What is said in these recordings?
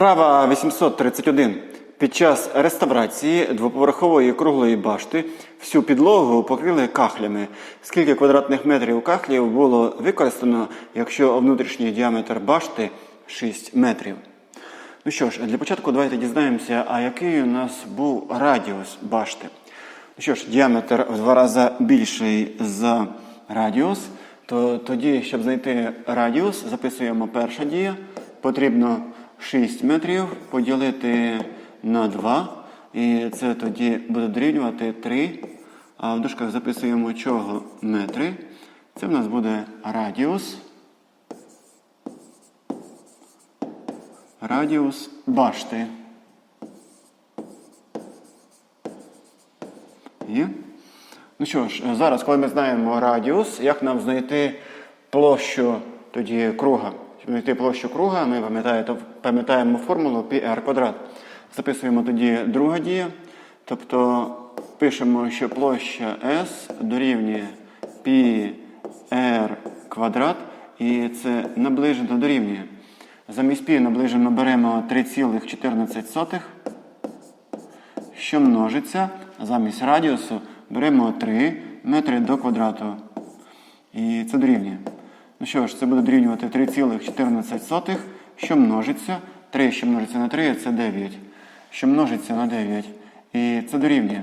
Вправа 831. Під час реставрації двоповерхової круглої башти всю підлогу покрили кахлями. Скільки квадратних метрів кахлів було використано, якщо внутрішній діаметр башти 6 метрів? Ну що ж, для початку давайте дізнаємося, а який у нас був радіус башти. Ну що ж, діаметр в два рази більший за радіус, то тоді, щоб знайти радіус, записуємо перша дія. Потрібно 6 метрів поділити на 2. І це тоді буде дорівнювати 3. А в дужках записуємо чого метри. Це в нас буде радіус. Радіус башти. Є? Ну що ж, зараз, коли ми знаємо радіус, як нам знайти площу тоді круга? Щоб знайти площу круга, ми пам'ятаєте- пам'ятаємо формулу πr квадрат. Записуємо тоді друга дія. Тобто пишемо, що площа S дорівнює πr квадрат, і це наближено дорівнює. Замість π наближено беремо 3,14 що множиться замість радіусу беремо 3 метри до квадрату. І це дорівнює. Ну що ж, це буде дорівнювати 3,14, що множиться. 3, що множиться на 3, це 9. Що множиться на 9. І це дорівнює.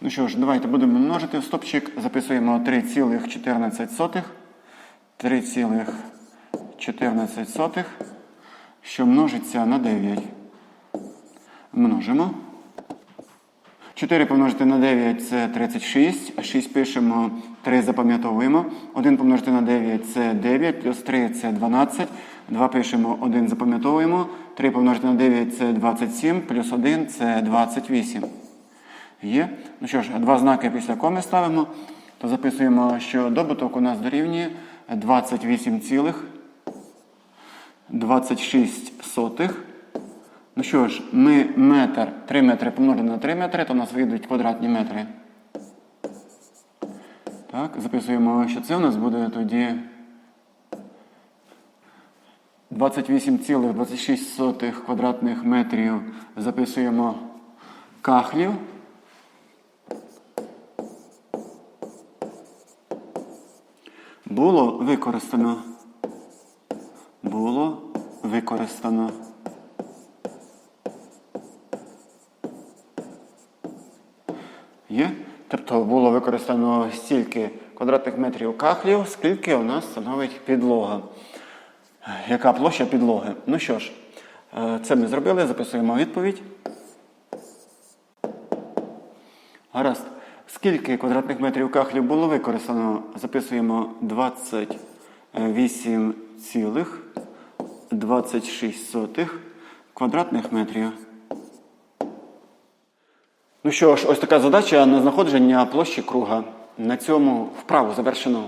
Ну що ж, давайте будемо множити в стопчик. Записуємо 3,14. 3,14, що множиться на 9. Множимо. 4 помножити на 9 це 36. 6 пишемо, 3 запам'ятовуємо. 1 помножити на 9 це 9, плюс 3 це 12. 2 пишемо, 1 запам'ятовуємо. 3 помножити на 9 це 27, плюс 1 це 28. Є. Ну що ж, два знаки після коми ставимо. То записуємо, що добуток у нас дорівнює 28 цілих 26 сотих. Ну що ж, ми метр, 3 метри помножимо на 3 метри, то у нас вийдуть квадратні метри. Так, записуємо, що це у нас буде тоді 28,26 квадратних метрів. Записуємо кахлів. Було використано. Було використано. Є? Тобто було використано стільки квадратних метрів кахлів, скільки у нас становить підлога. Яка площа підлоги? Ну що ж, е, це ми зробили, записуємо відповідь. Гаразд. Скільки квадратних метрів кахлів було використано? Записуємо 28,26 квадратних метрів. Ну що ж, ось така задача на знаходження площі круга. На цьому вправу завершено.